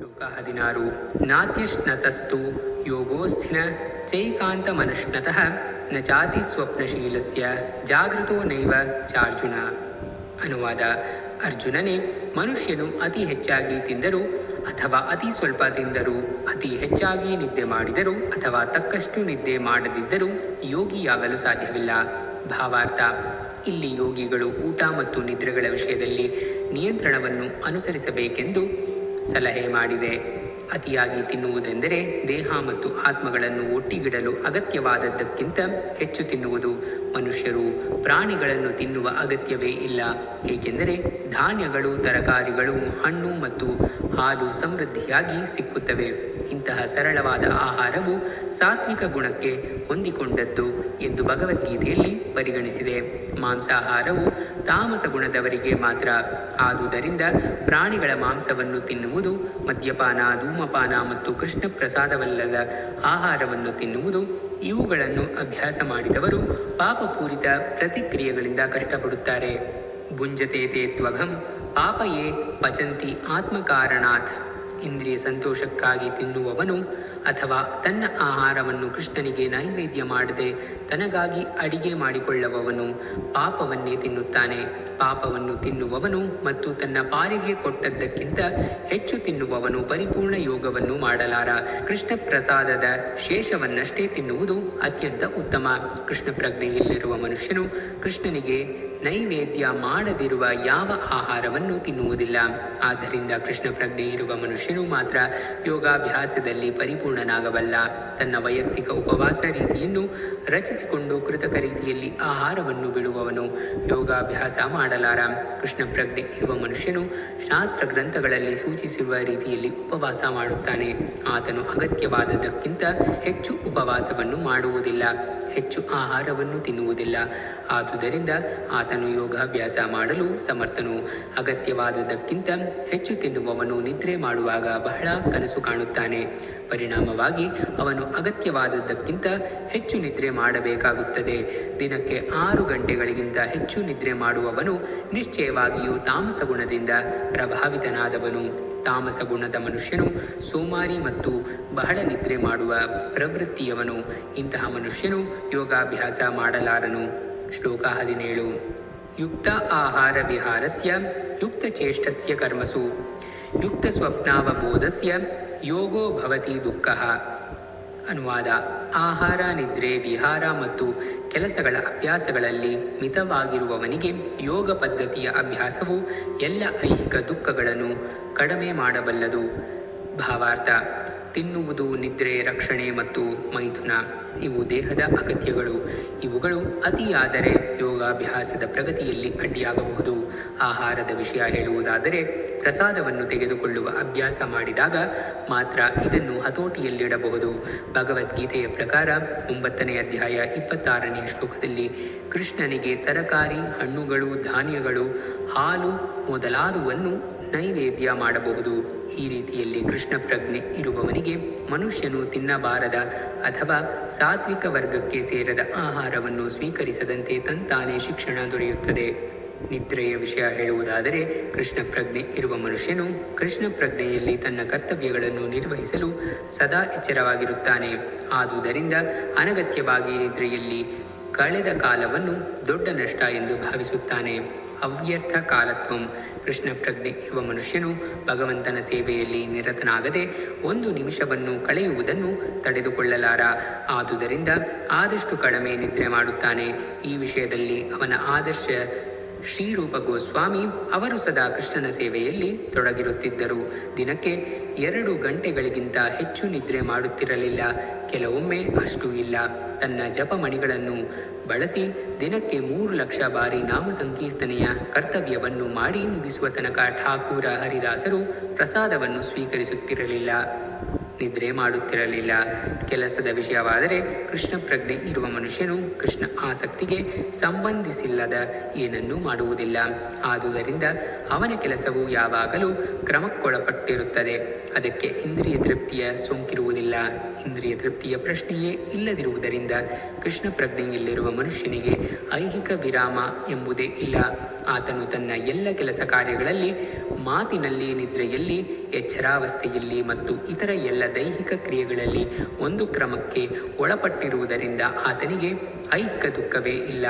ಶ್ಲೋಕ ಹದಿನಾರು ನಾತ್ಯಶ್ನತಸ್ತು ಯೋಗೋಸ್ಥಿನ ಚೈಕಾಂತಮನುಷ್ಣತಃ ನ ಜಾತಿ ಸ್ವಪ್ನಶೀಲಸ್ಯ ಜಾಗೃತೋ ನೈವ ಚಾರ್ಜುನ. ಅನುವಾದ, ಅರ್ಜುನನೇ ಮನುಷ್ಯನು ಅತಿ ಹೆಚ್ಚಾಗಿ ತಿಂದರು ಅಥವಾ ಅತಿ ಸ್ವಲ್ಪ ತಿಂದರೂ ಅತಿ ಹೆಚ್ಚಾಗಿ ನಿದ್ದೆ ಮಾಡಿದರೂ ಅಥವಾ ತಕ್ಕಷ್ಟು ನಿದ್ದೆ ಮಾಡದಿದ್ದರೂ ಯೋಗಿಯಾಗಲು ಸಾಧ್ಯವಿಲ್ಲ. ಭಾವಾರ್ಥ, ಇಲ್ಲಿ ಯೋಗಿಗಳು ಊಟ ಮತ್ತು ನಿದ್ರೆಗಳ ವಿಷಯದಲ್ಲಿ ನಿಯಂತ್ರಣವನ್ನು ಅನುಸರಿಸಬೇಕೆಂದು ಸಲಹೆ ಮಾಡಿದೆ. ಅತಿಯಾಗಿ ತಿನ್ನುವುದೆಂದರೆ ದೇಹ ಮತ್ತು ಆತ್ಮಗಳನ್ನು ಒಟ್ಟಿಗಿಡಲು ಅಗತ್ಯವಾದದ್ದಕ್ಕಿಂತ ಹೆಚ್ಚು ತಿನ್ನುವುದು. ಮನುಷ್ಯರು ಪ್ರಾಣಿಗಳನ್ನು ತಿನ್ನುವ ಅಗತ್ಯವೇ ಇಲ್ಲ, ಏಕೆಂದರೆ ಧಾನ್ಯಗಳು, ತರಕಾರಿಗಳು, ಹಣ್ಣು ಮತ್ತು ಹಾಲು ಸಮೃದ್ಧಿಯಾಗಿ ಸಿಕ್ಕುತ್ತವೆ. ಇಂತಹ ಸರಳವಾದ ಆಹಾರವು ಸಾತ್ವಿಕ ಗುಣಕ್ಕೆ ಹೊಂದಿಕೊಂಡದ್ದು ಎಂದು ಭಗವದ್ಗೀತೆಯಲ್ಲಿ ಪರಿಗಣಿಸಿದೆ. ಮಾಂಸಾಹಾರವು ತಾಮಸ ಗುಣದವರಿಗೆ ಮಾತ್ರ, ಆದುದರಿಂದ ಪ್ರಾಣಿಗಳ ಮಾಂಸವನ್ನು ತಿನ್ನುವುದು, ಮದ್ಯಪಾನ, ಧೂಮಪಾನ ಮತ್ತು ಕೃಷ್ಣ ಪ್ರಸಾದವಲ್ಲದ ಆಹಾರವನ್ನು ತಿನ್ನುವುದು ಇವುಗಳನ್ನು ಅಭ್ಯಾಸ ಮಾಡಿದವರು ಪಾಪಪೂರಿತ ಪ್ರತಿಕ್ರಿಯೆಗಳಿಂದ ಕಷ್ಟಪಡುತ್ತಾರೆ. ಭುಂಜತೆ ತೇ ತ್ವಘಂ, ಪಾಪಯೇ ಪಚಂತಿ ಆತ್ಮಕಾರಣಾತ್. ಇಂದ್ರಿಯ ಸಂತೋಷಕ್ಕಾಗಿ ತಿನ್ನುವವನು ಅಥವಾ ತನ್ನ ಆಹಾರವನ್ನು ಕೃಷ್ಣನಿಗೆ ನೈವೇದ್ಯ ಮಾಡದೆ ತನಗಾಗಿ ಅಡಿಗೆ ಮಾಡಿಕೊಳ್ಳುವವನು ಪಾಪವನ್ನೇ ತಿನ್ನುತ್ತಾನೆ. ಪಾಪವನ್ನು ತಿನ್ನುವವನು ಮತ್ತು ತನ್ನ ಪಾಲಿಗೆ ಕೊಟ್ಟದ್ದಕ್ಕಿಂತ ಹೆಚ್ಚು ತಿನ್ನುವವನು ಪರಿಪೂರ್ಣ ಯೋಗವನ್ನು ಮಾಡಲಾರ. ಕೃಷ್ಣ ಪ್ರಸಾದದ ಶೇಷವನ್ನಷ್ಟೇ ತಿನ್ನುವುದು ಅತ್ಯಂತ ಉತ್ತಮ. ಕೃಷ್ಣ ಪ್ರಜ್ಞೆಯಲ್ಲಿರುವ ಮನುಷ್ಯನು ಕೃಷ್ಣನಿಗೆ ನೈವೇದ್ಯ ಮಾಡದಿರುವ ಯಾವ ಆಹಾರವನ್ನು ತಿನ್ನುವುದಿಲ್ಲ. ಆದ್ದರಿಂದ ಕೃಷ್ಣ ಪ್ರಜ್ಞೆ ಇರುವ ಮನುಷ್ಯನು ಮಾತ್ರ ಯೋಗಾಭ್ಯಾಸದಲ್ಲಿ ಪರಿಪೂರ್ಣನಾಗಬಲ್ಲ. ತನ್ನ ವೈಯಕ್ತಿಕ ಉಪವಾಸ ರೀತಿಯನ್ನು ರಚಿಸಿಕೊಂಡು ಕೃತಕ ರೀತಿಯಲ್ಲಿ ಆಹಾರವನ್ನು ಬಿಡುವವನು. ಯೋಗಾಭ್ಯಾಸ ಮಾಡಲಾರ. ಕೃಷ್ಣ ಪ್ರಜ್ಞೆ ಇರುವ ಮನುಷ್ಯನು ಶಾಸ್ತ್ರ ಗ್ರಂಥಗಳಲ್ಲಿ ಸೂಚಿಸಿರುವ ರೀತಿಯಲ್ಲಿ ಉಪವಾಸ ಮಾಡುತ್ತಾನೆ. ಆತನು ಅಗತ್ಯವಾದದ್ದಕ್ಕಿಂತ ಹೆಚ್ಚು ಉಪವಾಸವನ್ನು ಮಾಡುವುದಿಲ್ಲ. ಹೆಚ್ಚು ಆಹಾರವನ್ನು ತಿನ್ನುವುದಿಲ್ಲ. ಆದುದರಿಂದ ಆತನು ಯೋಗಾಭ್ಯಾಸ ಮಾಡಲು ಸಮರ್ಥನು. ಅಗತ್ಯವಾದದಕ್ಕಿಂತ ಹೆಚ್ಚು ತಿನ್ನುವವನು ನಿದ್ರೆ ಮಾಡುವಾಗ ಬಹಳ ಕನಸು ಕಾಣುತ್ತಾನೆ. ಪರಿಣಾಮವಾಗಿ ಅವನು ಅಗತ್ಯವಾದದ್ದಕ್ಕಿಂತ ಹೆಚ್ಚು ನಿದ್ರೆ ಮಾಡಬೇಕಾಗುತ್ತದೆ. ದಿನಕ್ಕೆ ಆರು ಗಂಟೆಗಳಿಗಿಂತ ಹೆಚ್ಚು ನಿದ್ರೆ ಮಾಡುವವನು ನಿಶ್ಚಯವಾಗಿಯೂ ತಾಮಸ ಗುಣದಿಂದ ಪ್ರಭಾವಿತನಾದವನು. ತಾಮಸ ಗುಣದ ಮನುಷ್ಯನು ಸೋಮಾರಿ ಮತ್ತು ಬಹಳ ನಿದ್ರೆ ಮಾಡುವ ಪ್ರವೃತ್ತಿಯವನು. ಇಂತಹ ಮನುಷ್ಯನು ಯೋಗಾಭ್ಯಾಸ ಮಾಡಲಾರನು. ಶ್ಲೋಕ ಹದಿನೇಳು. ಯುಕ್ತ ಆಹಾರ ವಿಹಾರಸ್ಯ, ಯುಕ್ತ ಚೇಷ್ಟಸ್ಯ ಕರ್ಮಸು. ಯುಕ್ತ ಸ್ವಪ್ನಾವಬೋಧಸ್ಯ, ಯೋಗೋ ಭವತಿ ದುಃಖ. ಅನುವಾದ ಆಹಾರ, ನಿದ್ರೆ, ವಿಹಾರ ಮತ್ತು ಕೆಲಸಗಳ ಅಭ್ಯಾಸಗಳಲ್ಲಿ ಮಿತವಾಗಿರುವವನಿಗೆ ಯೋಗ ಪದ್ಧತಿಯ ಅಭ್ಯಾಸವು ಎಲ್ಲ ಐಹಿಕ ದುಃಖಗಳನ್ನು ಕಡಿಮೆ ಮಾಡಬಲ್ಲದು. ಭಾವಾರ್ಥ, ತಿನ್ನುವುದು, ನಿದ್ರೆ, ರಕ್ಷಣೆ ಮತ್ತು ಮೈಥುನ, ಇವು ದೇಹದ ಅಗತ್ಯಗಳು. ಇವುಗಳು ಅತಿಯಾದರೆ ಯೋಗಾಭ್ಯಾಸದ ಪ್ರಗತಿಯಲ್ಲಿ ಅಡ್ಡಿಯಾಗಬಹುದು. ಆಹಾರದ ವಿಷಯ ಹೇಳುವುದಾದರೆ ಪ್ರಸಾದವನ್ನು ತೆಗೆದುಕೊಳ್ಳುವ ಅಭ್ಯಾಸ ಮಾಡಿದಾಗ ಮಾತ್ರ ಇದನ್ನು ಹತೋಟಿಯಲ್ಲಿಡಬಹುದು. ಭಗವದ್ಗೀತೆಯ ಪ್ರಕಾರ ಒಂಬತ್ತನೇ ಅಧ್ಯಾಯ ಇಪ್ಪತ್ತಾರನೇ ಶ್ಲೋಕದಲ್ಲಿ ಕೃಷ್ಣನಿಗೆ ತರಕಾರಿ, ಹಣ್ಣುಗಳು, ಧಾನ್ಯಗಳು, ಹಾಲು ಮೊದಲಾದುವನ್ನು ನೈವೇದ್ಯ ಮಾಡಬಹುದು. ಈ ರೀತಿಯಲ್ಲಿ ಕೃಷ್ಣ ಪ್ರಜ್ಞೆ ಇರುವವನಿಗೆ ಮನುಷ್ಯನು ತಿನ್ನಬಾರದ ಅಥವಾ ಸಾತ್ವಿಕ ವರ್ಗಕ್ಕೆ ಸೇರದ ಆಹಾರವನ್ನು ಸ್ವೀಕರಿಸದಂತೆ ತಂತಾನೇ ಶಿಕ್ಷಣ ದೊರೆಯುತ್ತದೆ. ನಿದ್ರೆಯ ವಿಷಯ ಹೇಳುವುದಾದರೆ ಕೃಷ್ಣ ಪ್ರಜ್ಞೆ ಇರುವ ಮನುಷ್ಯನು ಕೃಷ್ಣ ಪ್ರಜ್ಞೆಯಲ್ಲಿ ತನ್ನ ಕರ್ತವ್ಯಗಳನ್ನು ನಿರ್ವಹಿಸಲು ಸದಾ ಎಚ್ಚರವಾಗಿರುತ್ತಾನೆ. ಆದುದರಿಂದ ಅನಗತ್ಯವಾಗಿ ನಿದ್ರೆಯಲ್ಲಿ ಕಳೆದ ಕಾಲವನ್ನು ದೊಡ್ಡ ನಷ್ಟ ಎಂದು ಭಾವಿಸುತ್ತಾನೆ. ಅವ್ಯರ್ಥ ಕಾಲತ್ವಂ. ಕೃಷ್ಣ ಪ್ರಜ್ಞೆ ಇರುವ ಮನುಷ್ಯನು ಭಗವಂತನ ಸೇವೆಯಲ್ಲಿ ನಿರತನಾಗದೆ ಒಂದು ನಿಮಿಷವನ್ನು ಕಳೆಯುವುದನ್ನು ತಡೆದುಕೊಳ್ಳಲಾರ. ಆದುದರಿಂದ ಆದಷ್ಟು ಕಡಿಮೆ ನಿದ್ರೆ ಮಾಡುತ್ತಾನೆ. ಈ ವಿಷಯದಲ್ಲಿ ಅವನ ಆದರ್ಶ ಶ್ರೀರೂಪ ಗೋಸ್ವಾಮಿ ಅವರು ಸದಾ ಕೃಷ್ಣನ ಸೇವೆಯಲ್ಲಿ ತೊಡಗಿರುತ್ತಿದ್ದರು. ದಿನಕ್ಕೆ ಎರಡು ಗಂಟೆಗಳಿಗಿಂತ ಹೆಚ್ಚು ನಿದ್ರೆ ಮಾಡುತ್ತಿರಲಿಲ್ಲ. ಕೆಲವೊಮ್ಮೆ ಅಷ್ಟೂ ಇಲ್ಲ. ತನ್ನ ಜಪಮಣಿಗಳನ್ನು ಬಳಸಿ ದಿನಕ್ಕೆ ಮೂರು ಲಕ್ಷ ಬಾರಿ ನಾಮ ಸಂಕೀರ್ತನೆಯ ಕರ್ತವ್ಯವನ್ನು ಮಾಡಿ ಮುಗಿಸುವ ತನಕ ಠಾಕೂರ ಹರಿದಾಸರು ಪ್ರಸಾದವನ್ನು ಸ್ವೀಕರಿಸುತ್ತಿರಲಿಲ್ಲ. ನಿದ್ರೆ ಮಾಡುತ್ತಿರಲಿಲ್ಲ. ಕೆಲಸದ ವಿಷಯವಾದರೆ ಕೃಷ್ಣ ಪ್ರಜ್ಞೆ ಇರುವ ಮನುಷ್ಯನು ಕೃಷ್ಣ ಆಸಕ್ತಿಗೆ ಸಂಬಂಧಿಸಿಲ್ಲದ ಏನನ್ನೂ ಮಾಡುವುದಿಲ್ಲ. ಆದುದರಿಂದ ಅವನ ಕೆಲಸವು ಯಾವಾಗಲೂ ಕ್ರಮಕ್ಕೊಳಪಟ್ಟಿರುತ್ತದೆ. ಅದಕ್ಕೆ ಇಂದ್ರಿಯ ತೃಪ್ತಿಯ ಸೋಂಕಿರುವುದಿಲ್ಲ. ಇಂದ್ರಿಯ ತೃಪ್ತಿಯ ಪ್ರಶ್ನೆಯೇ ಇಲ್ಲದಿರುವುದರಿಂದ ಕೃಷ್ಣ ಪ್ರಜ್ಞೆಯಲ್ಲಿರುವ ಮನುಷ್ಯನಿಗೆ ಐಹಿಕ ವಿರಾಮ ಎಂಬುದೇ ಇಲ್ಲ. ಆತನು ತನ್ನ ಎಲ್ಲ ಕೆಲಸ ಕಾರ್ಯಗಳಲ್ಲಿ ಮಾತಿನಲ್ಲಿ ನಿದ್ರೆಯಲ್ಲಿ, ಎಚ್ಚರಾವಸ್ಥೆಯಲ್ಲಿ ಮತ್ತು ಇತರ ಎಲ್ಲ ದೈಹಿಕ ಕ್ರಿಯೆಗಳಲ್ಲಿ ಒಂದು ಕ್ರಮಕ್ಕೆ ಒಳಪಟ್ಟಿರುವುದರಿಂದ ಆತನಿಗೆ ಐಹಿಕ ದುಃಖವೇ ಇಲ್ಲ.